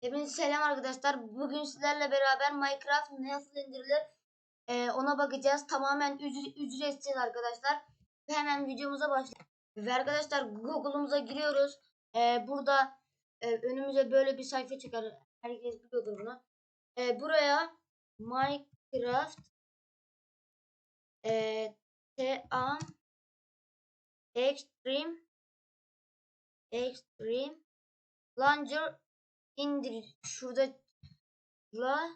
Hepinize selam arkadaşlar. Bugün sizlerle beraber Minecraft nasıl indirilir ee, ona bakacağız. Tamamen ücre- ücretsiz arkadaşlar. Hemen videomuza başlayalım. Ve arkadaşlar Google'umuza giriyoruz. Ee, burada e, önümüze böyle bir sayfa çıkar. Herkes biliyordur bunu. Ee, buraya Minecraft e, T-A Extreme Extreme Launcher indir şurada la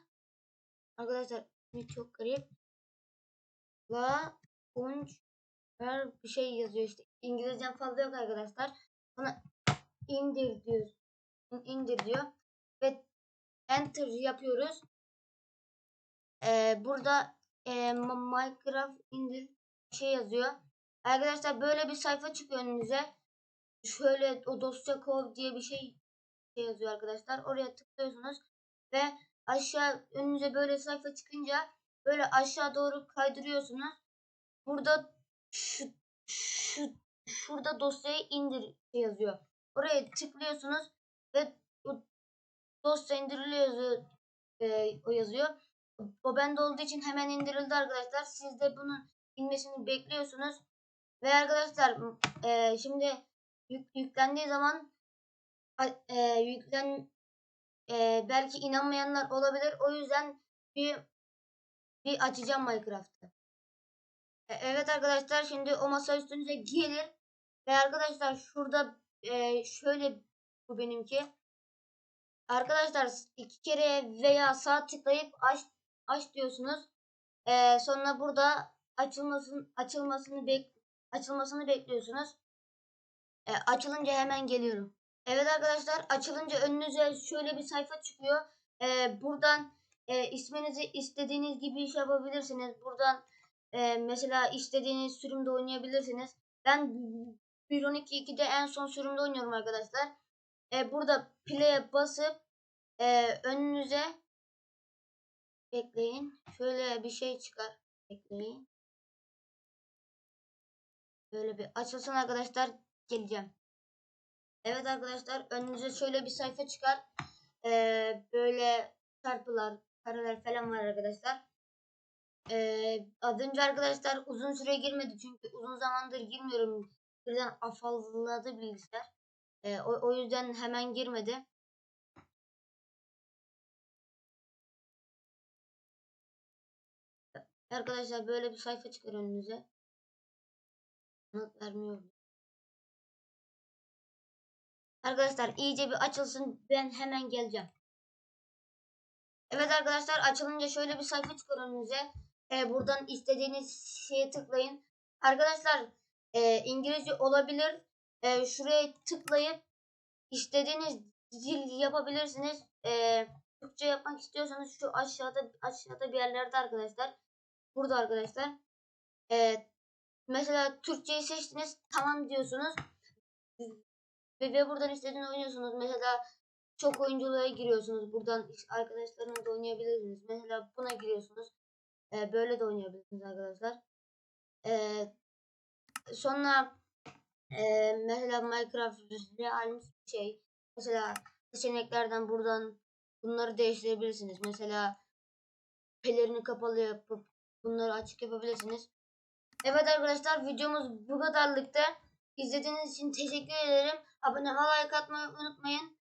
arkadaşlar ismi çok garip. La unç her bir şey yazıyor işte. İngilizcem fazla yok arkadaşlar. Bana indir diyor indir diyor. Ve enter yapıyoruz. Ee, burada e, Minecraft indir şey yazıyor. Arkadaşlar böyle bir sayfa çıkıyor önünüze. Şöyle o dosya kov diye bir şey yazıyor arkadaşlar. Oraya tıklıyorsunuz ve aşağı önünüze böyle sayfa çıkınca böyle aşağı doğru kaydırıyorsunuz. Burada şu, şu şurada dosyayı indir yazıyor. Oraya tıklıyorsunuz ve dosya indiriliyor e, o yazıyor. O bende olduğu için hemen indirildi arkadaşlar. Siz de bunun inmesini bekliyorsunuz. Ve arkadaşlar e, şimdi yük, yüklendiği zaman e, yüklen e, belki inanmayanlar olabilir. O yüzden bir bir açacağım Minecraft'ı. E, evet arkadaşlar şimdi o masa üstünüze gelir ve arkadaşlar şurada e, şöyle bu benimki. Arkadaşlar iki kere veya sağ tıklayıp aç aç diyorsunuz. E, sonra burada açılmasın açılmasını bek açılmasını bekliyorsunuz. E, açılınca hemen geliyorum. Evet arkadaşlar açılınca önünüze şöyle bir sayfa çıkıyor. Ee, buradan e, isminizi istediğiniz gibi iş yapabilirsiniz. Buradan e, mesela istediğiniz sürümde oynayabilirsiniz. Ben 1.12.2'de en son sürümde oynuyorum arkadaşlar. E, burada play'e basıp e, önünüze bekleyin. Şöyle bir şey çıkar. Bekleyin. Böyle bir açılsın arkadaşlar. Geleceğim. Evet arkadaşlar önünüze şöyle bir sayfa çıkar. Ee, böyle çarpılar, kareler falan var arkadaşlar. Ee, az önce arkadaşlar uzun süre girmedi çünkü uzun zamandır girmiyorum. Birden afalladı bilgisayar. Ee, o, o yüzden hemen girmedi. Arkadaşlar böyle bir sayfa çıkar önünüze. Not vermiyor. Arkadaşlar iyice bir açılsın. Ben hemen geleceğim. Evet arkadaşlar açılınca şöyle bir sayfa çıkar önünüze. Ee, buradan istediğiniz şeye tıklayın. Arkadaşlar e, İngilizce olabilir. E, şuraya tıklayıp istediğiniz dil yapabilirsiniz. E, Türkçe yapmak istiyorsanız şu aşağıda aşağıda bir yerlerde arkadaşlar. Burada arkadaşlar. E, mesela Türkçeyi seçtiniz. Tamam diyorsunuz. Ve, buradan istediğini oynuyorsunuz. Mesela çok oyunculuğa giriyorsunuz. Buradan arkadaşlarınızla oynayabilirsiniz. Mesela buna giriyorsunuz. Ee, böyle de oynayabilirsiniz arkadaşlar. Ee, sonra e, mesela Minecraft real şey. Mesela seçeneklerden buradan bunları değiştirebilirsiniz. Mesela pelerini kapalı yapıp bunları açık yapabilirsiniz. Evet arkadaşlar videomuz bu kadarlıktı. İzlediğiniz için teşekkür ederim. Abone ve like atmayı unutmayın.